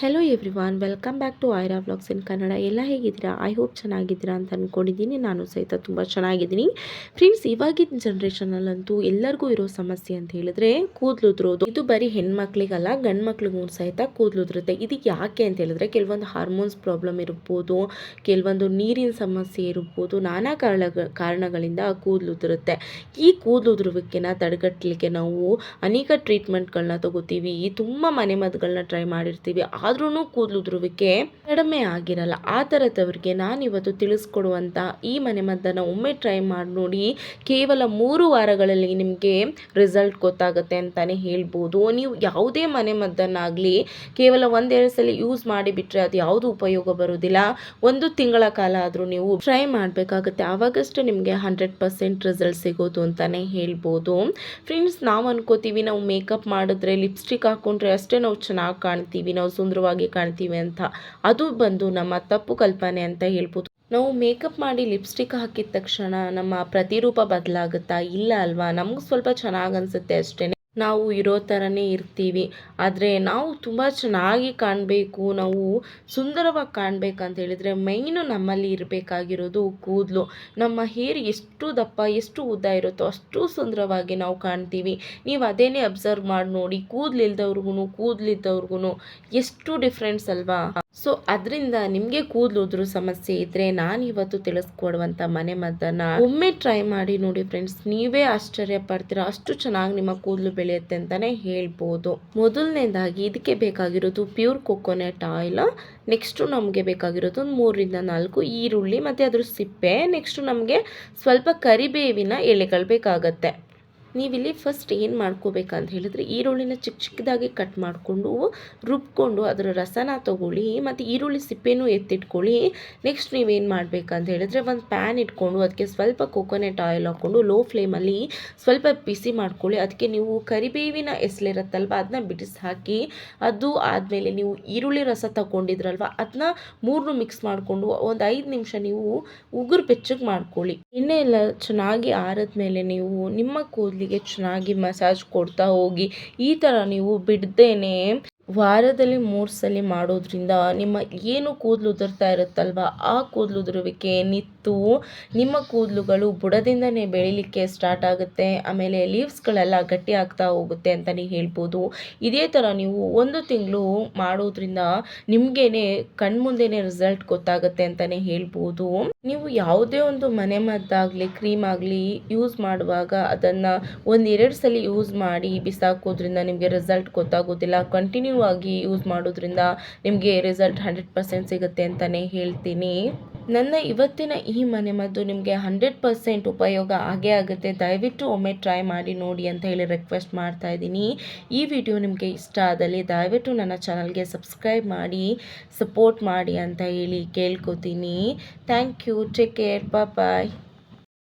Hello everyone welcome back to Aira vlogs in Kannada ಎಲ್ಲ ಹೇಗಿದ್ದೀರಾ? I hope ಚೆನ್ನಾಗಿದ್ದೀರಾ ಅಂತ ಅಂದ್ಕೊಂಡಿದ್ದೀನಿ ನಾನು ಸಹಿತ ತುಂಬ ಚೆನ್ನಾಗಿದ್ದೀನಿ. ಫ್ರೆಂಡ್ಸ್ ಇವಾಗಿನ ಜನ್ರೇಷನಲ್ಲಂತೂ ಎಲ್ಲರಿಗೂ ಇರೋ ಸಮಸ್ಯೆ ಅಂತ ಹೇಳಿದ್ರೆ ಕೂದಲುದ್ರೋದು ಇದು ಬರೀ ಹೆಣ್ಮಕ್ಳಿಗಲ್ಲ ಗಂಡು ಮಕ್ಳಿಗೂ ಸಹಿತ ಕೂದಲುದ್ರುತ್ತೆ ಇದಕ್ಕೆ ಯಾಕೆ ಅಂತ ಹೇಳಿದ್ರೆ ಕೆಲವೊಂದು ಹಾರ್ಮೋನ್ಸ್ ಪ್ರಾಬ್ಲಮ್ ಇರ್ಬೋದು, ಕೆಲವೊಂದು ನೀರಿನ ಸಮಸ್ಯೆ ಇರ್ಬೋದು, ನಾನಾ ಕಾರಣ, ಕಾರಣಗಳಿಂದ ಕೂದಲುದುರುತ್ತೆ ಈ ಕೂದಲುದ್ರುವಿಕೆನ ತಡೆಗಟ್ಟಲಿಕ್ಕೆ ನಾವು ಅನೇಕ ಟ್ರೀಟ್ಮೆಂಟ್ಗಳನ್ನ ತಗೋತೀವಿ. ತುಂಬ ಮನೆಮದ್ದುಗಳನ್ನ ಟ್ರೈ ಮಾಡಿರ್ತೀವಿ. ಆದ್ರೂ ಕೂದಲು ಉದುರುವಿಕೆ ಕಡಿಮೆ ಆಗಿರಲ್ಲ. ಆ ಥರದವ್ರಿಗೆ ನಾನಿವತ್ತು ತಿಳಿಸ್ಕೊಡುವಂಥ ಈ ಮನೆಮದ್ದನ್ನು ಒಮ್ಮೆ ಟ್ರೈ ಮಾಡಿ ನೋಡಿ ಕೇವಲ ಮೂರು ವಾರಗಳಲ್ಲಿ ನಿಮಗೆ ರಿಸಲ್ಟ್ ಗೊತ್ತಾಗುತ್ತೆ ಅಂತಲೇ ಹೇಳ್ಬೋದು. ನೀವು ಯಾವುದೇ ಮನೆಮದ್ದನ್ನಾಗಲಿ ಕೇವಲ ಒಂದೆರಡು ಸಲ ಯೂಸ್ ಮಾಡಿಬಿಟ್ರೆ ಅದು ಯಾವುದು ಉಪಯೋಗ ಬರೋದಿಲ್ಲ. ಒಂದು ತಿಂಗಳ ಕಾಲ ಆದರೂ ನೀವು ಟ್ರೈ ಮಾಡಬೇಕಾಗುತ್ತೆ. ಆವಾಗಷ್ಟೇ ನಿಮಗೆ ಹಂಡ್ರೆಡ್ ಪರ್ಸೆಂಟ್ ರಿಸಲ್ಟ್ ಸಿಗೋದು ಅಂತಲೇ ಹೇಳ್ಬೋದು. ಫ್ರೆಂಡ್ಸ್ ನಾವು ಅನ್ಕೋತೀವಿ, ನಾವು ಮೇಕಪ್ ಮಾಡಿದ್ರೆ ಲಿಪ್ಸ್ಟಿಕ್ ಹಾಕ್ಕೊಂಡ್ರೆ ಅಷ್ಟೇ ನಾವು ಚೆನ್ನಾಗಿ ಕಾಣ್ತೀವಿ. ನಾವು ಸುಂದರವಾಗಿ ಕಾಣ್ತೀವಿ ಅಂತ. ಅದು ಬಂದು ನಮ್ಮ ತಪ್ಪು ಕಲ್ಪನೆ ಅಂತ ಹೇಳ್ಬೋದು. ನಾವು ಮೇಕಪ್ ಮಾಡಿ ಲಿಪ್ಸ್ಟಿಕ್ ಹಾಕಿದ ತಕ್ಷಣ ನಮ್ಮ ಪ್ರತಿರೂಪ ಬದಲಾಗುತ್ತಾ ಇಲ್ಲ ಅಲ್ವಾ? ನಮ್ಗೆ ಸ್ವಲ್ಪ ಚೆನ್ನಾಗಿ ಅನಿಸುತ್ತೆ ಅಷ್ಟೇ ನಾವು ಇರೋ ಥರನೇ ಇರ್ತೀವಿ. ಆದರೆ ನಾವು ತುಂಬ ಚೆನ್ನಾಗಿ ಕಾಣಬೇಕು, ನಾವು ಸುಂದರವಾಗಿ ಕಾಣಬೇಕಂತ ಹೇಳಿದರೆ ಮೈನು ನಮ್ಮಲ್ಲಿ ಇರಬೇಕಾಗಿರೋದು ಕೂದಲು. ನಮ್ಮ ಹೇರ್ ಎಷ್ಟು ದಪ್ಪ, ಎಷ್ಟು ಉದ್ದ ಇರುತ್ತೋ ಅಷ್ಟು ಸುಂದರವಾಗಿ ನಾವು ಕಾಣ್ತೀವಿ. ನೀವು ಅದೇನೇ ಅಬ್ಸರ್ವ್ ಮಾಡಿ ನೋಡಿ ಕೂದಲಿಲ್ದವ್ರಿಗೂ ಕೂದಲಿದ್ದವ್ರಿಗೂ ಎಷ್ಟು ಡಿಫ್ರೆನ್ಸ್ ಅಲ್ವಾ? ಸೊ ಅದರಿಂದ ನಿಮಗೆ ಕೂದಲು ಉದುರು ಸಮಸ್ಯೆ ಇದ್ದರೆ ನಾನು ಇವತ್ತು ತಿಳಿಸ್ಕೊಡುವಂಥ ಮನೆ ಮದ್ದನ್ನು ಒಮ್ಮೆ ಟ್ರೈ ಮಾಡಿ ನೋಡಿ ಫ್ರೆಂಡ್ಸ್ ನೀವೇ ಆಶ್ಚರ್ಯ ಪಡ್ತೀರಾ? ಅಷ್ಟು ಚೆನ್ನಾಗಿ ನಿಮ್ಮ ಕೂದಲು ಬೆಳೆಯುತ್ತೆ ಅಂತಲೇ ಹೇಳ್ಬೋದು. ಮೊದಲನೇದಾಗಿ ಇದಕ್ಕೆ ಬೇಕಾಗಿರೋದು ಪ್ಯೂರ್ ಕೊಕೊನೆಟ್ ಆಯಿಲ್ ನೆಕ್ಸ್ಟು ನಮಗೆ ಬೇಕಾಗಿರೋದು ಒಂದು ಮೂರರಿಂದ ನಾಲ್ಕು ಈರುಳ್ಳಿ, ಮತ್ತು ಅದ್ರ ಸಿಪ್ಪೆ ನೆಕ್ಸ್ಟು ನಮಗೆ ಸ್ವಲ್ಪ ಕರಿಬೇವಿನ ಎಲೆಗಳು ಬೇಕಾಗತ್ತೆ. ನೀವಿಲ್ಲಿ ಫಸ್ಟ್ ಏನು ಮಾಡ್ಕೋಬೇಕಂತ ಹೇಳಿದ್ರೆ ಈರುಳ್ಳಿನ ಚಿಕ್ಕ ಚಿಕ್ಕದಾಗಿ ಕಟ್ ಮಾಡಿಕೊಂಡು, ರುಬ್ಕೊಂಡು ಅದರ ರಸನ ತೊಗೊಳ್ಳಿ, ಮತ್ತು ಈರುಳ್ಳಿ ಸಿಪ್ಪೆನೂ ಎತ್ತಿಟ್ಕೊಳ್ಳಿ. ನೆಕ್ಸ್ಟ್ ನೀವೇನು ಮಾಡಬೇಕಂತ ಹೇಳಿದ್ರೆ ಒಂದು ಪ್ಯಾನ್ ಇಟ್ಕೊಂಡು ಅದಕ್ಕೆ ಸ್ವಲ್ಪ ಕೊಕೊನೆಟ್ ಆಯಿಲ್ ಹಾಕ್ಕೊಂಡು ಲೋ ಫ್ಲೇಮಲ್ಲಿ ಸ್ವಲ್ಪ ಬಿಸಿ ಮಾಡ್ಕೊಳ್ಳಿ. ಅದಕ್ಕೆ ನೀವು ಕರಿಬೇವಿನ ಎಸ್ಲಿರುತ್ತಲ್ವ ಅದನ್ನ ಬಿಡಿಸಿ ಹಾಕಿ, ಅದು ಆದಮೇಲೆ ನೀವು ಈರುಳ್ಳಿ ರಸ ತಗೊಂಡಿದ್ರಲ್ವ ಅದನ್ನ ಮೂರನ್ನು ಮಿಕ್ಸ್ ಮಾಡಿಕೊಂಡು ಒಂದು ಐದು ನಿಮಿಷ ನೀವು ಉಗುರು ಬೆಚ್ಚಗೆ ಮಾಡ್ಕೊಳ್ಳಿ. ಎಣ್ಣೆ ಎಲ್ಲ ಚೆನ್ನಾಗಿ ಆರಿದ್ಮೇಲೆ ನೀವು ನಿಮ್ಮ ಕೂದಲಿಗೆ ಚೆನ್ನಾಗಿ ಮಸಾಜ್ ಕೊಡ್ತಾ ಹೋಗಿ ಈ ಥರ ನೀವು ಬಿಡ್ದೇನೆ ವಾರದಲ್ಲಿ ಮೂರು ಸಲ ಮಾಡೋದ್ರಿಂದ ನಿಮ್ಮ ಏನು ಕೂದಲು ಉದುರ್ತಾ ಇರುತ್ತಲ್ವ? ಆ ಕೂದಲು ಉದುರುವಿಕೆ, ನಿತ್ತು, ನಿಮ್ಮ ಕೂದಲುಗಳು ಬುಡದಿಂದನೇ ಬೆಳಿಲಿಕ್ಕೆ ಸ್ಟಾರ್ಟ್ ಆಗುತ್ತೆ. ಆಮೇಲೆ ಲೀವ್ಸ್ಗಳೆಲ್ಲ ಗಟ್ಟಿ ಆಗ್ತಾ ಹೋಗುತ್ತೆ ಅಂತಲೇ ಹೇಳ್ಬೋದು. ಇದೇ ಥರ ನೀವು ಒಂದು ತಿಂಗಳು ಮಾಡೋದ್ರಿಂದ ನಿಮಗೇನೆ ಕಣ್ಮುಂದೆನೇ ರಿಸಲ್ಟ್ ಗೊತ್ತಾಗುತ್ತೆ ಅಂತಲೇ ಹೇಳ್ಬೋದು. ನೀವು ಯಾವುದೇ ಒಂದು ಮನೆ ಮದ್ದಾಗಲಿ ಕ್ರೀಮ್ ಆಗಲಿ ಯೂಸ್ ಮಾಡುವಾಗ ಅದನ್ನು ಒಂದೆರಡು ಸಲ ಯೂಸ್ ಮಾಡಿ ಬಿಸಾಕೋದ್ರಿಂದ ನಿಮಗೆ ರಿಸಲ್ಟ್ ಗೊತ್ತಾಗೋದಿಲ್ಲ. ಕಂಟಿನ್ಯೂ ಆಗಿ ಯೂಸ್ ಮಾಡೋದ್ರಿಂದ ನಿಮಗೆ ರಿಸಲ್ಟ್ ಹಂಡ್ರೆಡ್ ಪರ್ಸೆಂಟ್ ಸಿಗುತ್ತೆ ಅಂತಲೇ ಹೇಳ್ತೀನಿ. ನನ್ನ ಇವತ್ತಿನ ಈ ಮನೆ ಮದ್ದು ನಿಮಗೆ ಹಂಡ್ರೆಡ್ ಪರ್ಸೆಂಟ್ ಉಪಯೋಗ ಆಗೇ ಆಗುತ್ತೆ. ದಯವಿಟ್ಟು ಒಮ್ಮೆ ಟ್ರೈ ಮಾಡಿ ನೋಡಿ ಅಂತ ಹೇಳಿ ರಿಕ್ವೆಸ್ಟ್ ಮಾಡ್ತಾ ಇದ್ದೀನಿ. ಈ ವಿಡಿಯೋ ನಿಮಗೆ ಇಷ್ಟ ಆದಲ್ಲಿ ದಯವಿಟ್ಟು ನನ್ನ ಚಾನಲ್ಗೆ ಸಬ್ಸ್ಕ್ರೈಬ್ ಮಾಡಿ ಸಪೋರ್ಟ್ ಮಾಡಿ ಅಂತ ಹೇಳಿ ಕೇಳ್ಕೊತೀನಿ. Thank you take care bye